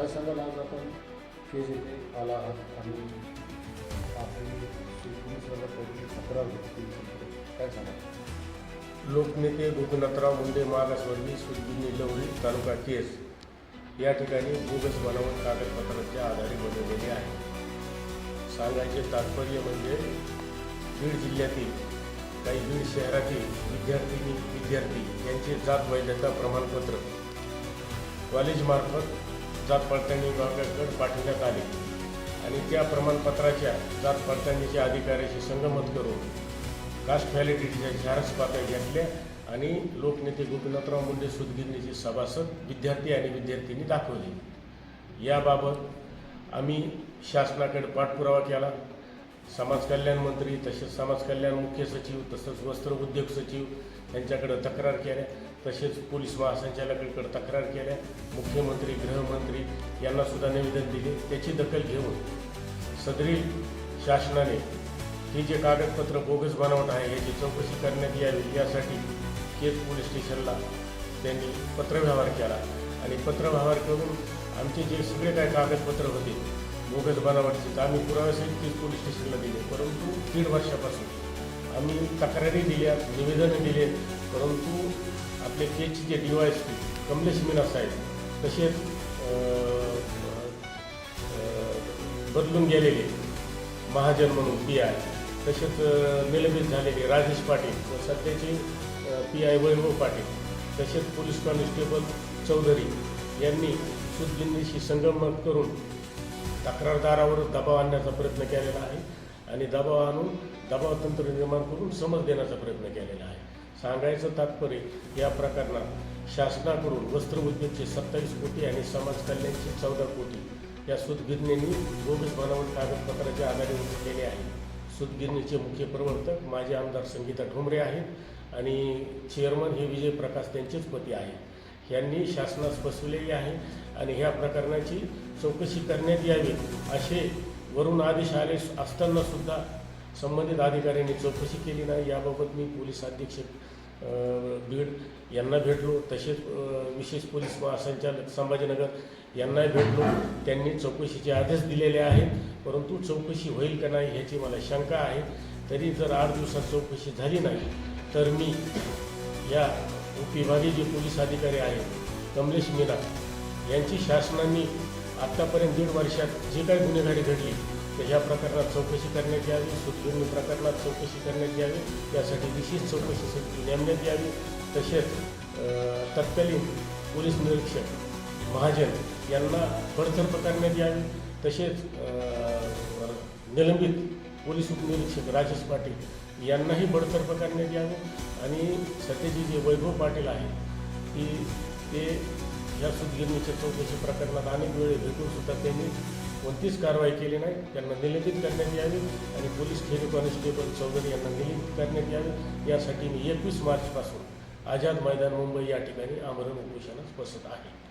काय सांगाल आज आपण केज येथे आला आहात आणि आपली तक्रार काय सांगाल? लोकनेते गोपीनाथराव मुंडे मागासवर्गीय सुरगिनी लवळी तालुका केस या ठिकाणी बोगस बनावट कागदपत्राच्या आधारे बनवलेले आहे. सांगायचे तात्पर्य म्हणजे बीड जिल्ह्यातील काही बीड शहरातील विद्यार्थिनी विद्यार्थी यांचे जात वैधता प्रमाणपत्र. कॉलेजमार्फत जात पडताळणी विभागाकडे पाठवण्यात आले. आणि त्या प्रमाणपत्राच्या जात पडताळणीच्या अधिकाऱ्याशी संगमत करून कास्ट व्हॅलिडिटीच्या झेरॉक्स कॉप्या घेतल्या आणि लोकनेते गोपीनाथराव मुंडे सुदगिरणीचे सभासद विद्यार्थी आणि विद्यार्थिनी दाखवले. याबाबत आम्ही शासनाकडे पाठपुरावा केला. समाज कल्याण मंत्री तसेच समाज कल्याण मुख्य सचिव तसंच वस्त्र उद्योग सचिव यांच्याकडे तक्रार केल्या. तसेच पोलीस महासंचालकांकडे तक्रार केल्या. मुख्यमंत्री गृहमंत्री यांना सुद्धा निवेदन दिले. त्याची दखल घेऊन सदरील शासनाने हे जे कागदपत्र बोगस बनावट आहे याची चौकशी करण्यात यावी. यासाठी केज पोलीस स्टेशनला त्यांनी पत्रव्यवहार केला. आणि पत्रव्यवहार करून आमचे जे सगळे काय कागदपत्र होते बोगस बनावटचे तर आम्ही पुराव्यासहित केज पोलीस स्टेशनला दिले. परंतु दीड वर्षापासून आम्ही तक्रारी दिल्या निवेदनं दिले परंतु आपले केजचे जे D Y S P Kamlesh Meena साहेब तसेच बदलून गेलेले महाजन म्हणून पी आय तसेच निलंबित झालेले राजेश पाटील व सध्याचे पी आय वैभव पाटील तसेच पोलीस कॉन्स्टेबल चौधरी यांनी सुदगिंनीशी संगमत करून तक्रारदारावरच दबाव आणण्याचा प्रयत्न केलेला आहे आणि दबाव आणून दबाव तंत्र निर्माण करून समज देण्याचा प्रयत्न केलेला आहे. सांगायचं तात्पर्य या प्रकरणात शासनाकडून वस्त्र उद्योगचे सत्तावीस कोटी आणि समाज कल्याणचे चौदा कोटी या सुतगिरणींनी बोगस बनावट कागदपत्राच्या आधारे उचललेले आहे. सुतगिरणीचे मुख्य प्रवर्तक माजी आमदार संगीता ठोंबरे आहेत आणि चेअरमन हे विजय प्रकाश त्यांचेच पती आहेत. यांनी शासनास बसवलेली आहे आणि ह्या प्रकरणाची चौकशी करण्यात यावी असे वरून आदेश आले असताना सुद्धा संबंधित अधिकाऱ्यांनी चौकशी केली नाही. याबाबत मी पोलीस अधीक्षक भीड बीड यांना भेटलो. तसेच विशेष पोलीस महासंचालक संभाजीनगर यांनाही भेटलो. त्यांनी चौकशीचे आदेश दिलेले आहेत. परंतु चौकशी होईल का नाही ह्याची मला शंका आहे. तरी जर आठ दिवसात चौकशी झाली नाही तर मी या विभागीय जे पोलीस अधिकारी आहेत कमलेश मीना यांची शासनाने आत्तापर्यंत दीड वर्षात जे काही गुन्हेगारी घडली तर ह्या प्रकरणात चौकशी करण्यात यावी सुदगिरणी प्रकरणात चौकशी करण्यात यावी यासाठी विशेष चौकशी समिती नेमण्यात यावी. तसेच तत्कालीन पोलीस निरीक्षक महाजन यांना बडतर्फ करण्यात यावी. तसेच निलंबित पोलीस उपनिरीक्षक राजेश पाटील यांनाही बडतर्फ करण्यात यावे आणि सत्यजी जे वैभव पाटील आहे की ते या सुदगिरणीच्या चौकशी प्रकरणात अनेक वेळे भेटून सुद्धा त्यांनी कोणतीच कारवाई केली नाही. त्यांना निलंबित करण्यात यावी आणि पोलीस खेरी कॉन्स्टेबल चौधरी यांना निलंबित करण्यात यावे. यासाठी मी एकवीस मार्चपासून आझाद मैदान मुंबई या ठिकाणी आमरण उपोषणास बसत आहे.